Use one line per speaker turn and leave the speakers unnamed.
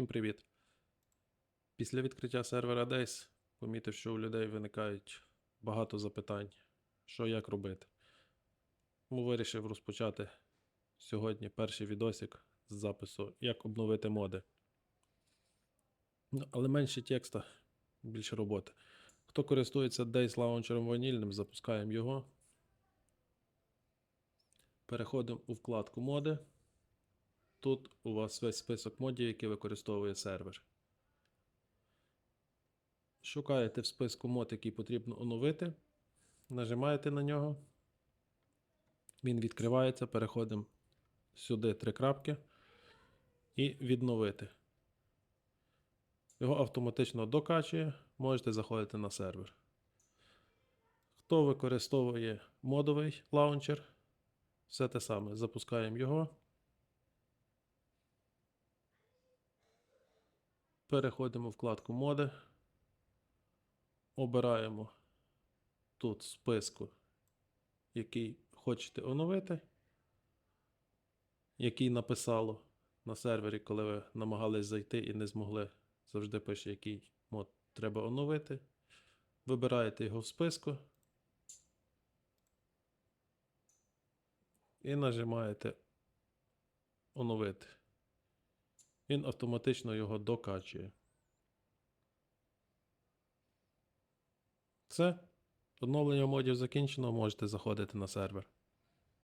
Всім привіт! Після відкриття сервера Days помітив, що у людей виникають багато запитань, що як робити. Тому вирішив розпочати сьогодні перший відосик з запису, як обновити моди. Ну, але менше текста, більше роботи. Хто користується Days лаунчером ванільним, запускаємо його. Переходимо у вкладку моди. Тут у вас весь список модів, які використовує сервер. Шукаєте в списку мод, який потрібно оновити. Нажимаєте на нього. Він відкривається. Переходимо сюди три крапки. І відновити. Його автоматично докачує. Можете заходити на сервер. Хто використовує модовий лаунчер, все те саме. Запускаємо його. Переходимо в вкладку моди. Обираємо тут списку, який хочете оновити, який написало на сервері, коли ви намагались зайти і не змогли. Завжди пише, який мод треба оновити. Вибираєте його в списку. І нажимаєте оновити. Він автоматично його докачує. Все. Оновлення модів закінчено, можете заходити на сервер.